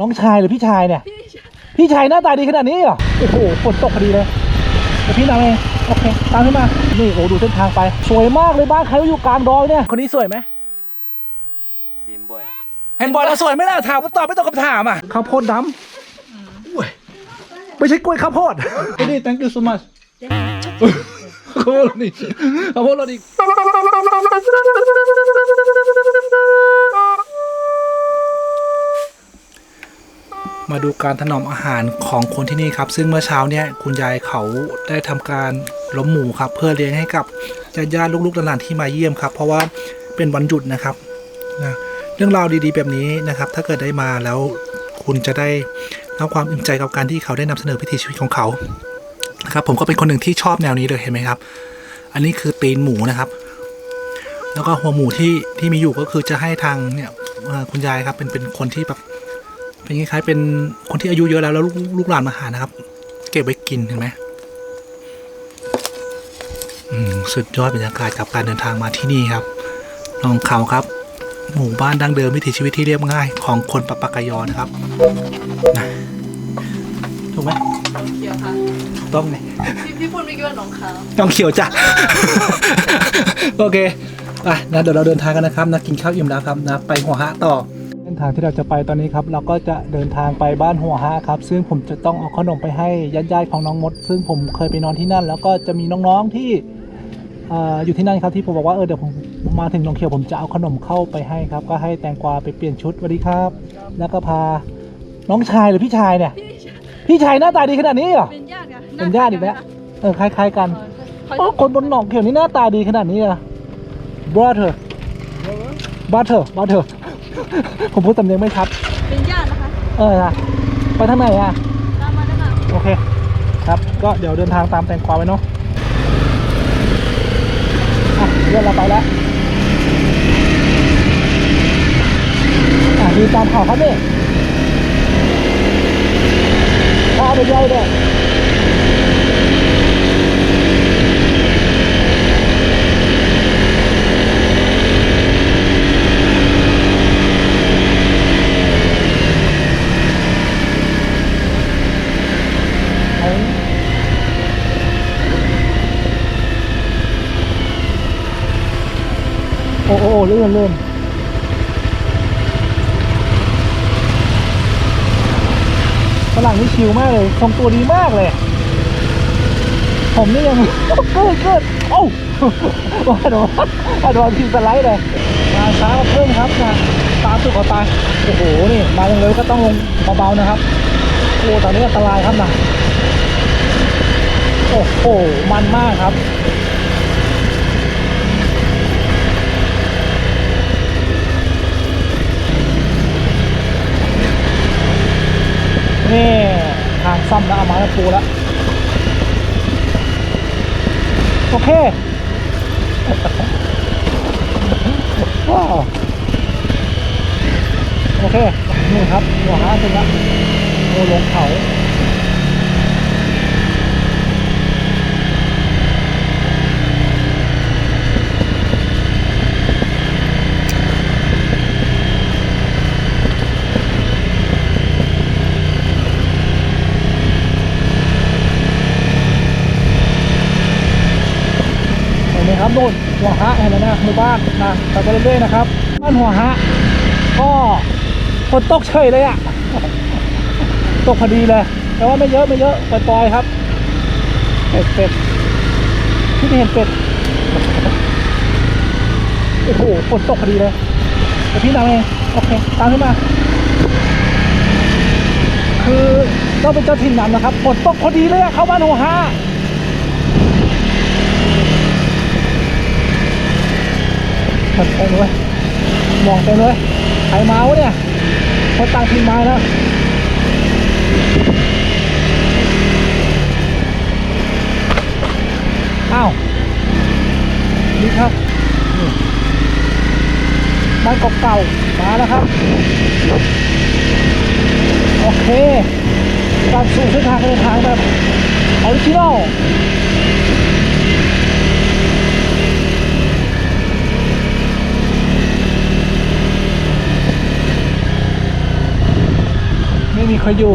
น้องชายหรือพี่ชายเนี่ย พี่ชายหน้าตาดีขนาดนี้เหรอ โอ้โหฝนตกพอดีเลยเดี๋ยวพี่นำเองโอเค ตามขึ้นมา นี่โอ้ดูเส้นทางไป สวยมากเลยบ้านใครว่าอยู่กลางดอยเนี่ย คนนี้สวยไหมยิ้มบ่อยเห็นบอยเราสวยไหมล่ะถามมาตอบไม่ตรงคำถามอะข้าวโพดดำอุ้ยไม่ใช่กล้วยข้าวโพดนี่ thank you so much ข้าวโพดเรานี่ข้าวโพดเรานี่ มาดูการถนอมอาหารของคนที่นี่ครับ ซึ่งเมื่อเช้าเนี่ยคุณยายเขาได้ทำการล้มหมูครับ เพื่อเลี้ยงให้กับญาติๆลูกๆหลานๆที่มาเยี่ยมครับ เพราะว่าเป็นวันหยุดนะครับนะเรื่องราวดีๆแบบนี้นะครับ ถ้าเกิดได้มาแล้วคุณจะได้รับความอิ่มใจกับการที่เขาได้นำเสนอวิถีชีวิตของเขานะครับ ผมก็เป็นคนหนึ่งที่ชอบแนวนี้เลยเห็นไหมครับ อันนี้คือตีนหมูนะครับ แล้วก็หัวหมูที่ที่มีอยู่ก็คือจะให้ทางเนี่ยคุณยายครับเป็นเป็นคนที่แบบ เป็นคล้ายๆเป็นคนที่อายุเยอะแล้วแล้วลูกลูกหลานมาหานะครับ เก็บไว้กินเห็นไหมอืมสุดยอดบรรยากาศกับการเดินทางมาที่นี่ครับลองเขาครับ หมู่บ้านดั้งเดิมวิถีชีวิตที่เรียบง่าย ของคนปะปากายอนะครับนะถูกไหมน้องเขียวค่ะถูกต้องเลยพี่พี่พูดไม่กี่ว่าน้องขาวต้องเขียวจ้ะ โอเคไปนะเดี๋ยวเราเดินทางกันนะครับนะกินข้าวอิ่มแล้วครับนะไปหัวหะต่อ เส้นทางที่เราจะไปตอนนี้ครับเราก็จะเดินทางไปบ้านหัวหะครับ ซึ่งผมจะต้องเอาขนมไปให้ญาติๆของน้องมด ซึ่งผมเคยไปนอนที่นั่น แล้วก็จะมีน้องๆที่เอ่ออยู่ที่นั่นครับที่ผมบอกว่าเออเดี๋ยวผมมาถึงหนองเขียวผมจะเอาขนมเข้าไปให้ครับ ก็ให้แตงกวาไปเปลี่ยนชุดสวัสดีครับ แล้วก็พาน้องชายหรือพี่ชายเนี่ย พี่ชายหน้าตาดีขนาดนี้เหรอเป็นญาติกันเป็นญาติอีกแล้วเออคล้ายๆกันเขาโอ้คนบนหนองเขียวนี่หน้าตาดีขนาดนี้อะ brother brother brother ผมพูดสำเนียงไม่ชัด เป็นญาตินะคะเออนะไปทางไหนอะ ตามมาได้ค่ะ โอเค ครับ ก็เดี๋ยวเดินทางตามแตงกวาไปเนาะอะเดี๋ยวเราไปแล้วอะดูตามข่าวครับนี่ข้าวไปย่อยด้วยเอาโอ้โอ้โอ้เลื่อนเลื่อนฝรั่งนี่ชิลมากเลยทรงตัวดีมากเลย ผมนี่ยังเกิดเกิดเอ้ว่าโดนว่าโดนทีสไลด์เลยมาช้าเพิ่มครับนะตามสุดขอตาโอ้โหนี่มาเร็วก็ต้องลงเบาๆนะครับโอ้ตอนนี้อันตรายครับนะโอ้โหมันมากครับ นี่ทางซ่อมแล้วเอาไม้มาปูแล้ว โอเคว้าวโอเคนี่ครับหัวห้าถึงแล้วโอ้ลงเขา เห็นไหมครับนู่น หัวฮะเห็นะหมู่บ้านนะไปกันเรื่อยๆนะครับบ้านหัวฮะก็ฝนตกเฉยเลยอะตกพอดีเลย แต่ว่าไม่เยอะไม่เยอะปล่อยๆครับเป็ดเป็ดที่นี่เห็นเป็ดโอ้โหฝนตกพอดีเลยเดี๋ยวพี่นำเองโอเคตามขึ้นมาคือต้องเป็นเจ้าถิ่นนำนะครับฝนตกพอดีเลยอะเข้าบ้านหัวฮะ มันเต็มเลยมองเต็มเลยใครมาวะเนี่ยคนต่างถิ่นมานะอ้าวนี่ครับบ้านเก่าๆมาแล้วครับ โอเคการสู่เส้นทางเดินทางแบบออริจินอล มีใครอยู่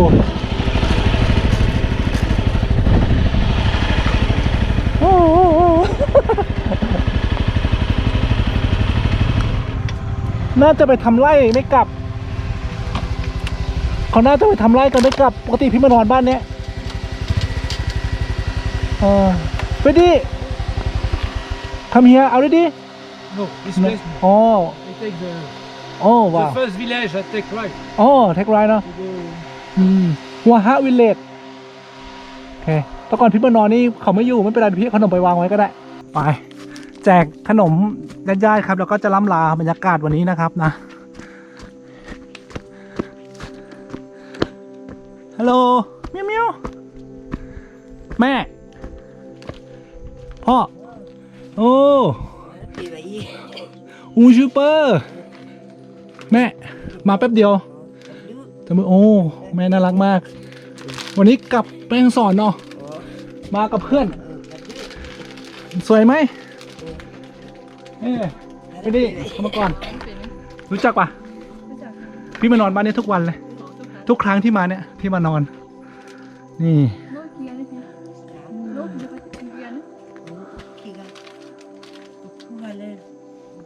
โอ้โหน่าจะไปทำไร่ไม่กลับ เขาน่าจะไปทำไร่กันไม่กลับ ปกติพี่มานอนบ้านเนี้ยเออไปดิทำเฮียเอาดิดิ No, this place. อ๋อ I take the, โอ้ว้าว the first village. I take right. อ๋อเทคไรเนาะ To go. อืมหัวฮะวิลเลจโอเคแต่ก่อนพี่มานอนนี่เขาไม่อยู่ไม่เป็นไรเดี๋ยวพี่เอาขนมไปวางไว้ก็ได้ ไป แจกขนมญาติๆครับ แล้วก็จะล่ำลาบรรยากาศวันนี้นะครับนะ ฮัลโหลเมียวเมียวแม่ พ่อ โอ้อูชูเปอร์ แม่มาแป๊บเดียวแต่มือโอ้แม่น่ารักมาก วันนี้กลับแป้งสอนเนาะมากับเพื่อน สวยไหมเอ้ไม่ดิเข้ามาก่อน รู้จักปะพี่มานอนบ้านนี้ทุกวันเลย ทุกครั้งที่มาเนี่ยพี่มานอน นี่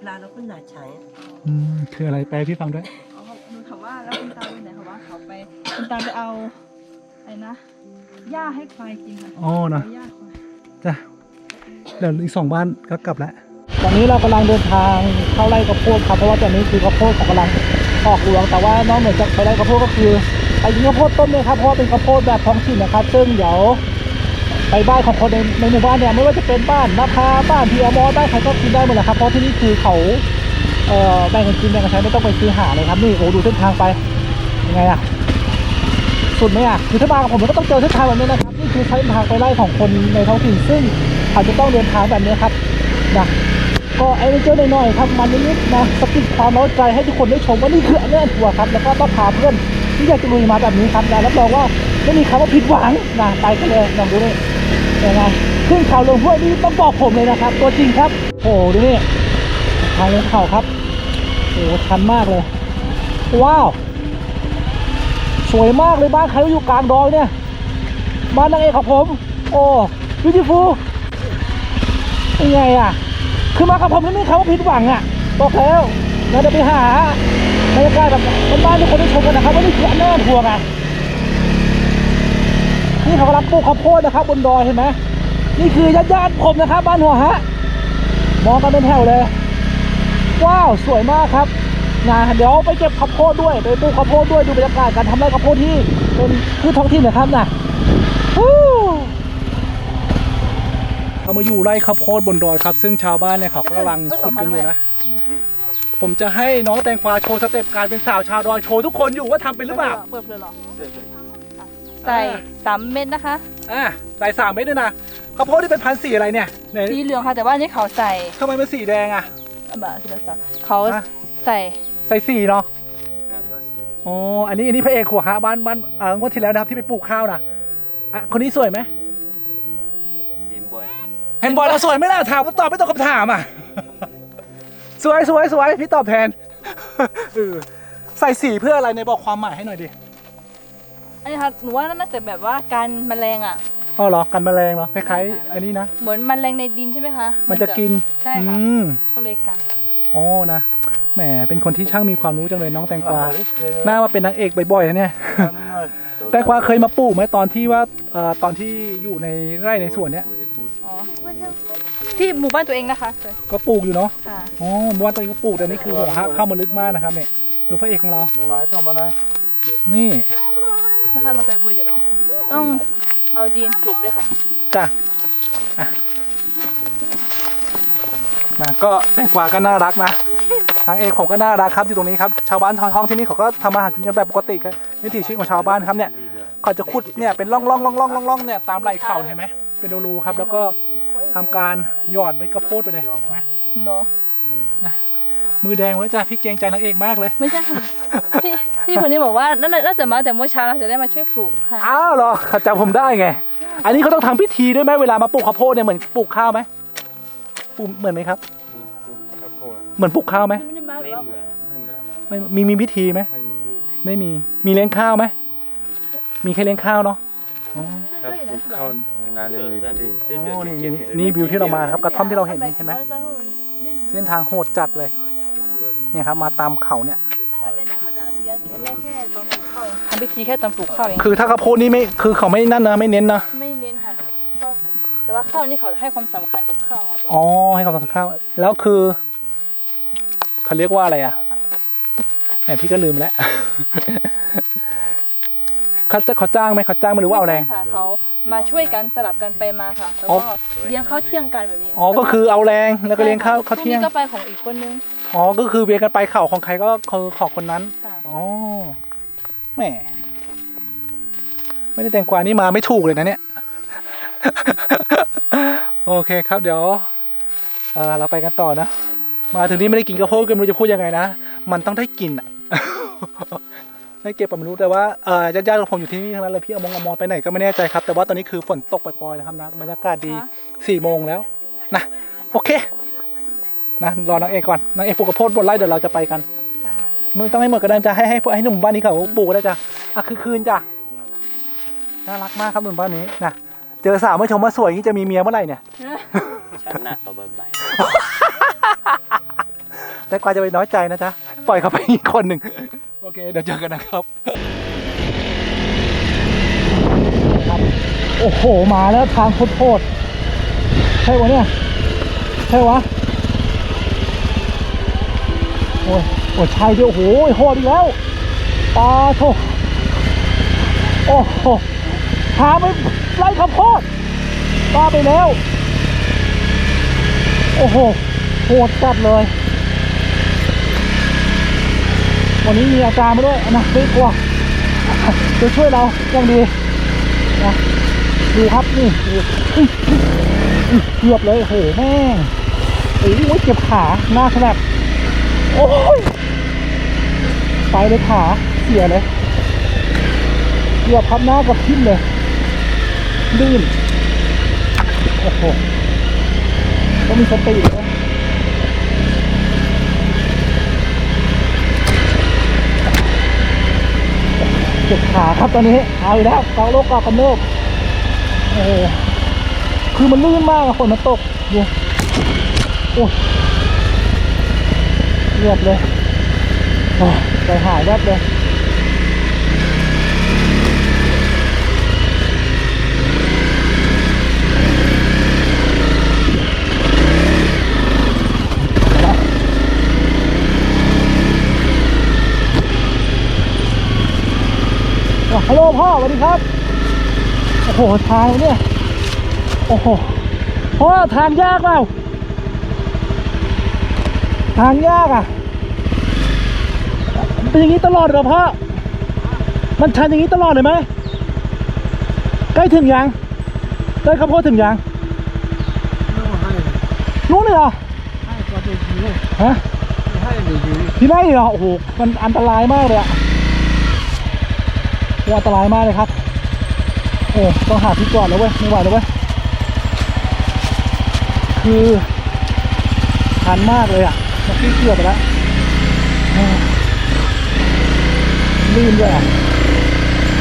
ลาเราก็หนาใช้ อืมคืออะไรแปลให้พี่ฟังด้วย เขาหนูถามว่าแล้วคุณตาไปไหนเขาว่าเขาไปคุณตาไปเอาไอ้นะหญ้าให้ควายกินค่ะอ๋อเนอะาหญ้าควายจ้ะเดี๋ยวอีกสองบ้านก็กลับแล้ว ตอนนี้เรากำลังเดินทางเข้าไร่ข้าวโพดครับเพราะว่าตอนนี้คือข้าวโพดของกำลังออกรวง แต่ว่านอกเหนือจากไปไร่ข้าวโพดก็คือไปยิงข้าวโพดต้นเลยครับเพราะว่าเป็นข้าวโพดแบบท้องถิ่นนะครับ ซึ่งเดี๋ยวไปบ้านของคนในในหมู่บ้านเนี่ยไม่ว่าจะเป็นบ้านนาคาบ้านพีอมอบ้านใครก็กินได้หมดแหละครับเพราะที่นี่คือเขา เอ่อแบ่งกันกินแบ่งกันใช้ไม่ต้องไปซื้อหาเลยครับนี่โอ้ดูเส้นทางไปยังไงอะสุดไหมอะคือถ้ามากับผมก็ต้องเจอเส้นทางแบบนี้นะครับนี่คือเส้นทางไปไล่ของคนในท้องถิ่นซึ่งอาจจะต้องเดินทางแบบนี้ครับนะก็ไอ้เจ้าหน่อยๆครับมันนิดๆนะสกิดความร้าใจให้ทุกคนได้ชมว่านี่คืออันเนี้ยทัวร์ครับ แล้วก็ต้องพาเพื่อนที่อยากจะลุยมาแบบนี้ครับนะรับรองว่าไม่มีคำว่าผิดหวังนะไปกันเลยลองดูนี่ยังไงขึ้นเขาลงห้วยนี่ต้องบอกผมเลยนะครับ ตัวจริงครับ โอ้ดูนี่ทางลงเขาครับ อ้โหชันมากเลย ว้าว สวยมากเลยบ้านใครก็อยู่กลางดอยเนี่ย บ้านนางเอกของผม โอ้บิวตี้ฟูยังไงอะ คือมากับผมแล้วไม่มีคำว่าผิดหวังอะบอกแล้วเราจะไปหาบรรยากาศแบบบ้านๆทุกคนได้ชมกันนะครับว่านี่คืออันแน่ทัวร์ไงนี่เขากำลังปลูกข้าวโพดนะครับบนดอยเห็นไหมนี่คือญาติๆผมนะครับบ้านหัวฮะมองกันเป็นแถวเลย ว้าว สวยมากครับนะเดี๋ยวไปเก็บข้าวโพดด้วย ไปปลูกข้าวโพดด้วยดูบรรยากาศการทำไร่ข้าวโพดที่เป็นพืชท้องถิ่นนะครับนะฮู้เรามาอยู่ไร่ข้าวโพดบนดอยครับ ซึ่งชาวบ้านเนี่ยเขากำลังขุดกันอยู่นะ ผมจะให้น้องแตงกวาโชว์สเต็ปการเป็นสาวชาวดอยโชว์ทุกคนอยู่ว่าทำเป็นหรือเปล่าเปิดเลยเหรอใส่สามเม็ดนะคะอะใส่สามเม็ดด้วยนะข้าวโพดที่เป็นพันธุ์สีอะไรเนี่ยไหนสีเหลืองค่ะแต่ว่าอันนี่เขาใส่ทำไมมันสีแดงอะ แบบสีเหลืองเขาฮะ ใส่ใส่สีเนาะอ่าก็สีอ๋ออันนี้อันนี้พระเอกหัวฮะบ้านบ้านเอองวดที่แล้วนะครับที่ไปปลูกข้าวนะอะคนนี้สวยไหมเห็นบ่อยเห็นบอยเราสวยไหมล่ะถามก็ตอบไม่ตรงคำถามอะ สวยสวยสวยพี่ตอบแทนเออใส่สีเพื่ออะไรในยบอกความหมายให้หน่อยดิ อันนี้ค่ะหนูว่าน่าจะแบบว่าการแมลงอะ อ๋อเหรอกันแมลงเหรอคล้ายๆอันนี้นะ เหมือนแมลงในดินใช่ไหมคะมันจะกินใช่ค่ะอืมก็เลยกันอ๋อนะแหมเป็นคนที่ช่างมีความรู้จังเลยน้องแตงกวาหน้ามาเป็นนางเอกบ่อยๆนะเนี่ย แตงกวาเคยมาปลูกไหมตอนที่ว่าเอ่อตอนที่อยู่ในไร่ในสวนเนี้ยอ๋อที่หมู่บ้านตัวเองนะคะเคยก็ปลูกอยู่เนาะค่ะ อ๋อบ้านตัวเองก็ปลูกแต่นี่คือหัวฮะเข้ามาลึกมากนะครับเนี่ยดูพระเอกของเรา น้อยทำมานะนี่ นะคะเราไปบุยจะเนาะต้อง เอาดินกลุ่มด้วยค่ะ จ้ะอะมาก็แตงกวาก็น่ารักนะ ทางเอกผมก็น่ารักครับอยู่ตรงนี้ครับ ชาวบ้านท้องท้องที่นี่เขาก็ทำอาหารกินกันแบบปกติกันวิถีชีวิตของชาวบ้านครับเนี่ยเขาจะขุดเนี่ยเป็นร่องร่องร่องร่องร่องร่องเนี่ยตามไหล่เขาเห็นไหมเป็นรูๆครับ แล้วก็ทำการหยอดใบกระโพดไปเลยเห็นไหมเนาะ มือแดงไว้จ้ะพี่เกรงใจนางเอกมากเลย ไม่ใช่ค่ะพี่พี่คนนี้บอกว่านั่นน่าจะมาแต่เมื่อเช้าเราจะได้มาช่วยปลูกค่ะอ้าวเหรอเขาจำผมได้ไง อันนี้เขาต้องทำพิธีด้วยไหมเวลามาปลูกข้าวโพดเนี่ยเหมือนปลูกข้าวไหมปลูกเหมือนไหมครับครับโพดเหมือนปลูกข้าวไหมไม่ได้มาไม่แบบเหมือนไม่เหมือนไม่มีมีพิธีไหมไม่มีไม่มีมีเลี้ยงข้าวไหมมีแค่เลี้ยงข้าวเนาะอ๋อครับปลูกข้าวนานๆมีที่อ๋อนี่นี่นี่นี่วิวที่เรามาครับกระท่อมที่เราเห็นนี่เห็นไหมเส้นทางโหดจัดเลย เนี่ยครับ มาตามเขาเนี่ยทำพิธีแค่ตอนปลูกข้าวเองคือถ้าข้าวโพดนี่ไม่คือเขาไม่นั่นนะไม่เน้นนะไม่เน้นค่ะก็แต่ว่าข้าวนี่เขาให้ความสำคัญกับข้าวครับอ๋อให้ความสำคัญข้าวแล้วคือเขาเรียกว่าอะไรอะแหมพี่ก็ลืมแล้วเขาจะเขาจ้างไหมเขาจ้างไหมหรือว่าเอาแรงไม่ใช่ค่ะเขามาช่วยกันสลับกันไปมาค่ะแล้วอ๋อก็เลี้ยงข้าวเที่ยงกันแบบนี้อ๋อก็คือเอาแรงแล้วก็เลี้ยงข้าวข้าวเที่ยงพรุ่นี้ก็ไปของอีกคนนึง อ๋อ ก็คือเวียนกันไปเข่าของใครก็คือของคนนั้น ค่ะ อ๋อ แหม ไม่ได้แตงกวานี่มาไม่ถูกเลยนะเนี่ย โอเคครับ เดี๋ยวเออเราไปกันต่อนะ มาถึงนี้ไม่ได้กินกระโพดก็ไม่รู้จะพูดยังไงนะ มันต้องได้กินอะได้เก็บผมรู้แต่ว่าเออญาติๆของผมอยู่ที่นี่ทั้งนั้นเลยพี่อมงอมรไปไหนก็ไม่แน่ใจครับ แต่ว่าตอนนี้คือฝนตกปล่อยๆแล้วครับนะบรรยากาศดีสี่โมงแล้วนะโอเค นะรอนางเอกก่อนนางเอกปลูกกระโพดบนไร่เดี๋ยวเราจะไปกันค่ะมึงต้องให้หมดก็ได้จะให้ให้พวกให้หนุ่มบ้านนี้เขาปลูกก็ได้จ้ะอะคือคืนจ้ะน่ารักมากครับหนุ่มบ้านนี้นะเจอสาวไม่ชมว่าสวยอย่างนี้จะมีเมียเมื่อไหร่เนี่ยฉันหน้าตัวเบิร์ใบแต่กว่าจะไปน้อยใจนะจ๊ะปล่อยเขาไปอีกคนหนึ่งโอเคเดี๋ยวเจอกันนะครับครับโอ้โหมาแล้วทางโคตรๆใช่วะเนี่ยใช่วะโอ้ยโอ้ยใช่ด้วยโอ้โหโหดอีกแล้วปลาโถโอ้โหพาไปไล่ข้าวโพดปลาไปแล้ว โอ้โหโหดจัดเลย วันนี้มีอาจารย์มาด้วยนะไม่กลัวจะช่วยเราอย่างดีนะดูครับนี่ดูอุ๊ยอุ๊ยเกือบเลยโอ้โหแม่งโอ้ยเจ็บขาหน้าแฉลบ โอ้ยไปเลยขาเสียเลยเกือบพับหน้ากับทิ่มเลยลื่นโอ้โหต้องมีสติเลยเจ็บขาครับตอนนี้เอาอีกแล้วเกาโรคเกากำเริบโอ้คือมันลื่นมากอะฝนมันตกดูโอ้ เรียบเลยโอ้ยใจหายแวบเลยฮัลโหลพ่อสวัสดีครับ โอ้โห ทางเนี่ย โอ้โห พ่อทางยากเปล่า ทางยากอะ เป็นอย่างนี้ตลอดเหรอพ่อ มันชันอย่างนี้ตลอดเลยไหม ใกล้ถึงยังใกล้ข้าวโพดถึงยังให้นู้นเลยเหรอให้ก็ได้ดีเลยฮะให้ดีดีที่ไหนเหรอโอ้โห มันอันตรายมากเลยอะโอ้อันตรายมากเลยครับ โอ้ต้องหาที่จอดแล้วเว้ย ไม่ไหวแล้วเว้ย คือชันมากเลยอะ เมื่อกี้เกือบไปแล้วลื่นด้วยอะ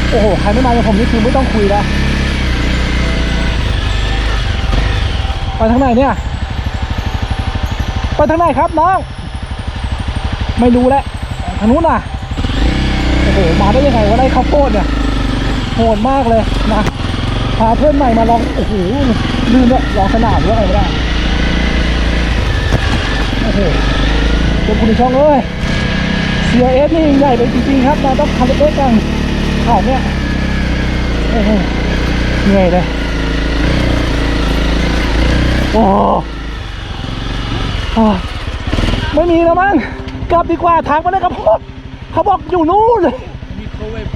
โอ้โห ใครไม่มากับผมนี่คือไม่ต้องคุยแล้วไปทางไหนเนี่ย ไปทางไหนครับน้อง ไม่รู้แล้วทางนู้นน่ะ โอ้โห มาได้ยังไงวะได้ข้าวโพดเนี่ย โหดมากเลยนะ พาเพื่อนใหม่มาลอง โอ้โหลื่นด้วยลองสนามด้วยอะไรไม่ได้โอ้โห เป็นคุณผู้ชมเอ้ยเสียเอฟนี่ใหญ่ไปจริงๆครับเราต้องทำเล็กๆกันเขาเนี่ยเหนื่อยเลยโอ้โหไม่มีแล้วมั้งกลับดีกว่าทางไปเลยครับพ่อเขาบอกอยู่นู่นเลยโคเวต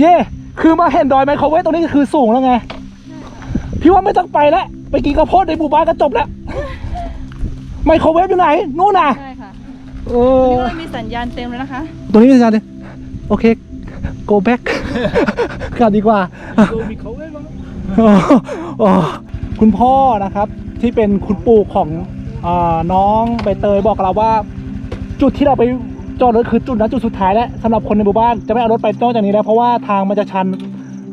เย่คือมาเห็นดอยไมโครเวฟตรงนี้คือสูงแล้วไง พี่ว่าไม่ต้องไปแล้ว ไปกินข้าวโพดในหมู่บ้านก็จบแล้ว ไมโครเวฟอยู่ไหนนู่นน่ะใช่ค่ะเอนี่อก็มีสัญญาณเต็มเลยนะคะตรงนี้อาจารย์ดิโอเค go back กลับดีกว่าก็มีโคเวฟอ๋ออ๋อคุณพ่อนะครับที่เป็นคุณปู่ของอาน้องใบเตยบอกกับเราว่า จุดที่เราไปจอดรถคือจุดนั้นจุดสุดท้ายแล้วสำหรับคนในหมู่บ้านจะไม่เอารถไปนอกจากนี้แล้วเพราะว่าทางมันจะชัน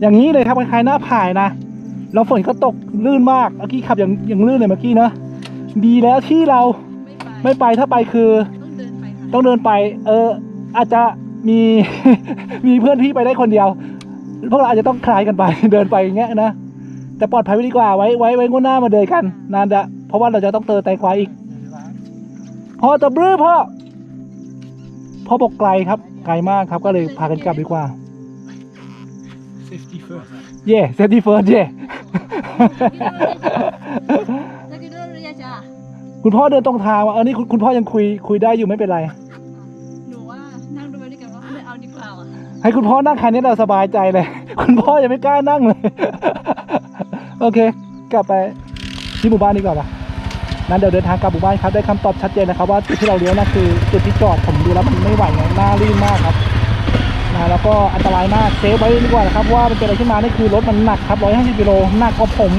อย่างนี้เลยครับคล้ายๆหน้าผายนะแล้วฝนก็ตกลื่นมากเมื่อกี้ขับอย่างอย่างลื่นเลยเมื่อกี้เนอะ ดีแล้วที่เราไม่ไปไม่ไปถ้าไปคือต้องเดินไปค่ะต้องเดินไป เออ อาจจะมีมีเพื่อนพี่ไปได้คนเดียว พวกเราอาจจะต้องคลายกันไปเดินไปอย่างเงี้ยนะแต่ปลอดภัยไว้ดีกว่าไว้ไว้ไว้งวดหน้ามาเดินกัน นานจะเพราะว่าเราจะต้องเติมแตงกวาอีกพ่อจะบรื้อพ่อพ่อบอกไกลครับ ไกลมากครับก็เลยพากันกลับดีกว่า Safety first. เย่เซ คุณพ่อเดินตรงทางว่ะเออนี่คุณคุณพ่อยังคุยคุยได้อยู่ไม่เป็นไร หนูว่านั่งดูไปด้วยกันว่าไม่เอาดีกว่าอะให้คุณพ่อนั่งคันนี้เราสบายใจเลย คุณพ่อยังไม่กล้านั่งเลย โอเค กลับไปที่หมู่บ้านดีกว่าปะนั้นเดี๋ยวเดินทางกลับหมู่บ้านครับ ได้คำตอบชัดเจนนะครับว่าจุดที่เราเลี้ยวนะคือจุดที่จอดผมดูแล้วมันไม่ไหวไงหน้าลื่นมากครับนะแล้วก็อันตรายมากเซฟไว้ดีกว่านะครับเพราะว่ามันเกิดอะไรขึ้นมานี่คือรถมันหนักครับ150กิโลหนักกว่าผม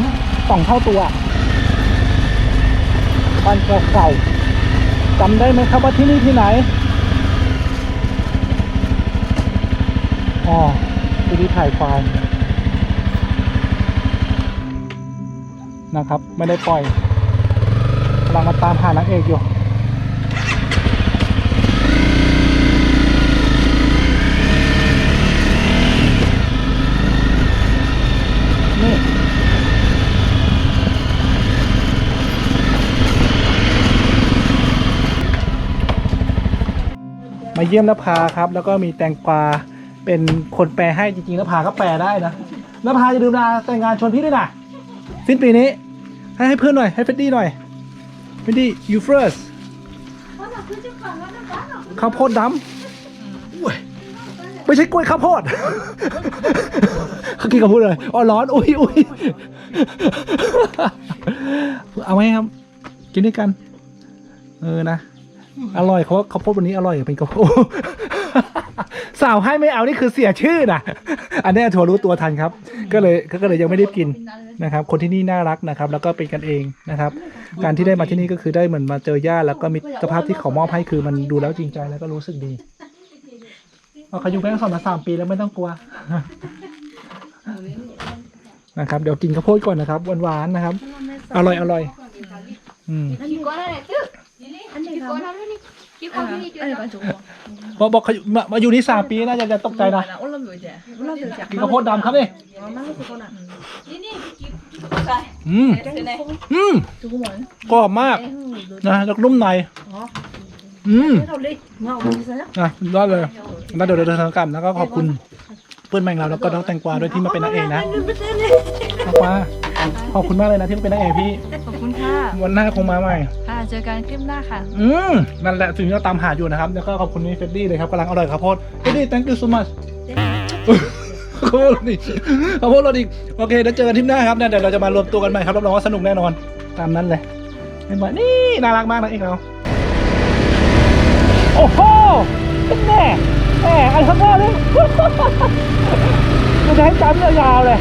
สองเท่าตัว บ้านเก่าๆจำได้ไหมครับว่าที่นี่ที่ไหนอ๋อที่นี่ถ่ายไฟล์นะครับ ไม่ได้ปล่อยกำลังมาตามหานางเอกอยู่ มาเยี่ยมนภาครับ แล้วก็มีแตงกวาเป็นคนแปลให้จริงๆนภาก็แปลได้นะนภาจะดูนาแต่งงานชวนพี่ด้วยนะสิ้นปีนี้ ให้ให้เพื่อนหน่อยให้เฟดดี้หน่อยเฟดดี้ you first ข้าวโพดดำอุ้ยไม่ใช่กล้วยข้าวโพดเขากินกับพูดเลยอ๋อร้อนอุ้ยอุ้ยเอาไหมครับ กินด้วยกัน เออนะ อร่อยเขาว่าข้าโพดวันนี้อร่อยเป็นข้าวโพดสาวให้ไม่เอานี่คือเสียชื่อนะอันนี้ถั่วรู้ตัวทันครับ ก็เลยก็เลยยังไม่ได้กินนะครับ คนที่นี่น่ารักนะครับ แล้วก็เป็นกันเองนะครับ การที่ได้มาที่นี่ก็คือได้เหมือนมาเจอญาติแล้วก็มิตรภาพที่เขามอบให้คือมันดูแล้วจริงใจแล้วก็รู้สึกดีเอาเขาอยู่แบงค์สองมาสามปีแล้วไม่ต้องกลัวนะครับ เดี๋ยวกินข้าวโพดก่อนนะครับหวานๆนะครับ อร่อยอร่อย อืม 기권하네 뜨. 기권하면 기권 하니 เออก่อนจุก บอกบอกเขาอยู่มามาอยู่นี่สามปีน่าจะจะตกใจนะ 올라오면 이제 올라오면 이제 กินข้าวโพดดำครับนี่ 어 말로 그거나 อืม อืม 두고 뭐 กรอบมากนะแล้วก็นุ่มในอืม 해라 뭐 어디 있어요? นะรอดเลยแล้วเดี๋ยวเดินทางกลับแล้วก็ขอบคุณเพื่อนแมงเราแล้วก็น้องแตงกวาด้วยที่มาเป็นนางเอกนะแตงกวาขอบคุณมากเลยนะที่มาเป็นนางเอกพี่ ขอบคุณค่ะ วันหน้าคงมาใหม่ ค่ะ เจอกันคลิปหน้าค่ะ อืมนั่นแหละสิ่งที่เราตามหาอยู่นะครับ แล้วก็ขอบคุณนี่เฟดดี้เลยครับกำลังอร่อยข้าวโพดเฟดดี้ thank you so much ข้าวโพดรสอีกข้าวโพดรสอีกโอเคเดี๋ยวเจอกันทริปหน้าครับเนี่ยเดี๋ยวเราจะมารวมตัวกันใหม่ครับรับรองว่าสนุกแน่นอน ตามนั้นเลยเห็นไหมนี่น่ารักมากนะเอกเราโอ้โหเป็นแน่แน่ไอ้ข้างหน้าเลยมันจะให้จำยาวๆเลย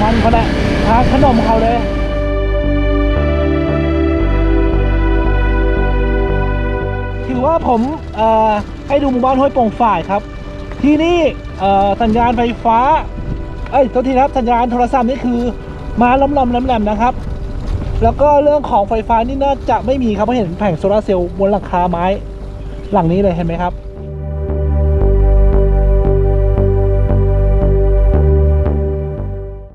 มันเขาแหละทาขนมเขาเลย ว่าผมให้ดูหมู่บ้านห้วยโป่งฝ่ายครับ ที่นี่สัญญาณไฟฟ้า เอ้ยตัวทีครับสัญญาณโทรศัพท์นี่คือมาล้อมๆแหลมๆนะครับ แล้วก็เรื่องของไฟฟ้านี่น่าจะไม่มีครับเพราะเห็นแผงโซลาเซลล์บนหลังคาไม้ หลังนี้เลยเห็นไหมครับ